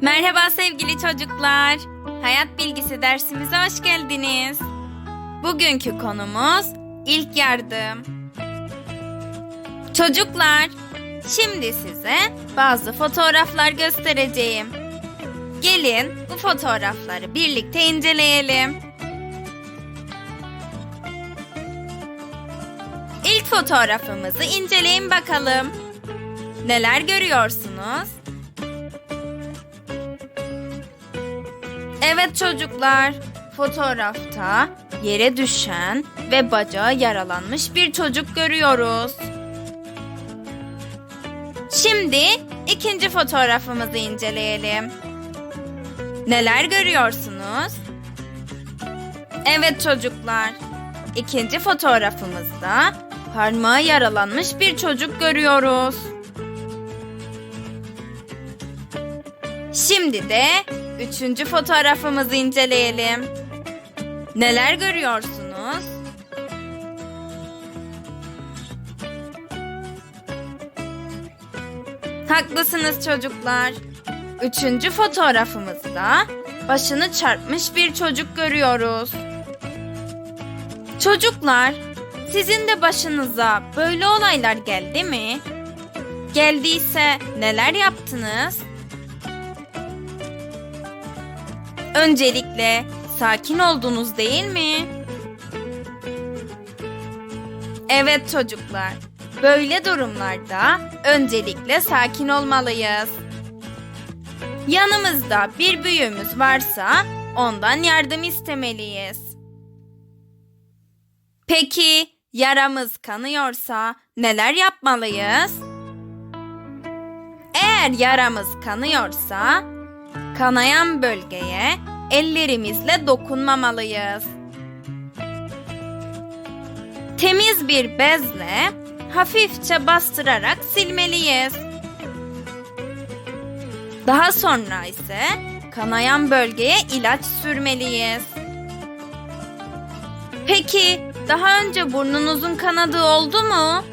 Merhaba sevgili çocuklar. Hayat bilgisi dersimize hoş geldiniz. Bugünkü konumuz ilk yardım. Çocuklar, şimdi size bazı fotoğraflar göstereceğim. Gelin bu fotoğrafları birlikte inceleyelim. İlk fotoğrafımızı inceleyin bakalım. Neler görüyorsunuz? Evet çocuklar, fotoğrafta yere düşen ve bacağı yaralanmış bir çocuk görüyoruz. Şimdi ikinci fotoğrafımızı inceleyelim. Neler görüyorsunuz? Evet çocuklar, ikinci fotoğrafımızda parmağı yaralanmış bir çocuk görüyoruz. Şimdi de üçüncü fotoğrafımızı inceleyelim. Neler görüyorsunuz? Haklısınız çocuklar. Üçüncü fotoğrafımızda başını çarpmış bir çocuk görüyoruz. Çocuklar, sizin de başınıza böyle olaylar geldi mi? Geldiyse neler yaptınız? Öncelikle sakin oldunuz değil mi? Evet çocuklar. Böyle durumlarda öncelikle sakin olmalıyız. Yanımızda bir büyüğümüz varsa ondan yardım istemeliyiz. Peki yaramız kanıyorsa neler yapmalıyız? Eğer yaramız kanıyorsa kanayan bölgeye ellerimizle dokunmamalıyız. Temiz bir bezle hafifçe bastırarak silmeliyiz. Daha sonra ise kanayan bölgeye ilaç sürmeliyiz. Peki daha önce burnunuzun kanadığı oldu mu?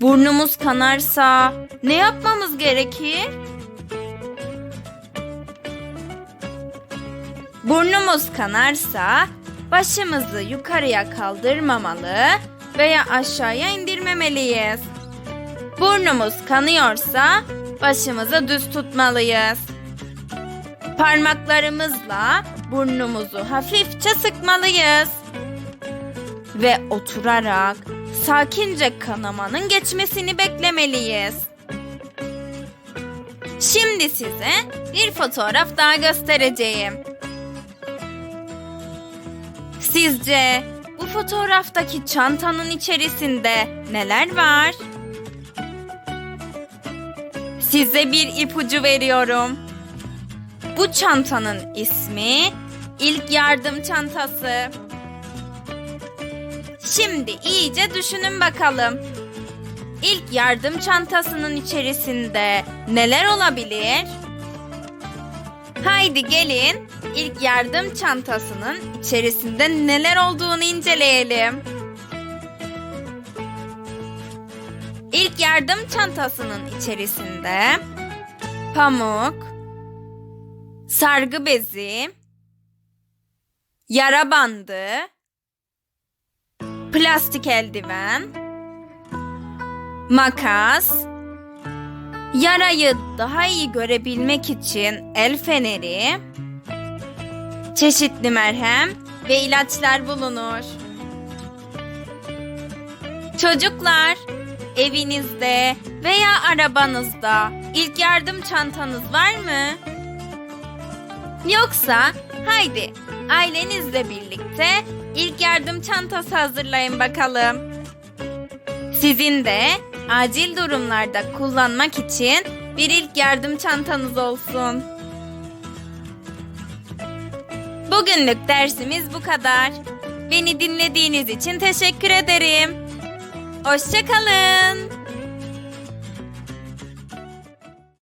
Burnumuz kanarsa ne yapmamız gerekir? Burnumuz kanarsa başımızı yukarıya kaldırmamalı veya aşağıya indirmemeliyiz. Burnumuz kanıyorsa başımızı düz tutmalıyız. Parmaklarımızla burnumuzu hafifçe sıkmalıyız. Ve oturarak sakince kanamanın geçmesini beklemeliyiz. Şimdi size bir fotoğraf daha göstereceğim. Sizce bu fotoğraftaki çantanın içerisinde neler var? Size bir ipucu veriyorum. Bu çantanın ismi ilk yardım çantası. Şimdi iyice düşünün bakalım. İlk yardım çantasının içerisinde neler olabilir? Haydi gelin ilk yardım çantasının içerisinde neler olduğunu inceleyelim. İlk yardım çantasının içerisinde pamuk, sargı bezi, yara bandı, plastik eldiven, makas, yarayı daha iyi görebilmek için el feneri, çeşitli merhem ve ilaçlar bulunur. Çocuklar, evinizde veya arabanızda ilk yardım çantanız var mı? Yoksa haydi ailenizle birlikte ilk yardım çantası hazırlayın bakalım. Sizin de acil durumlarda kullanmak için bir ilk yardım çantanız olsun. Bugünlük dersimiz bu kadar. Beni dinlediğiniz için teşekkür ederim. Hoşçakalın.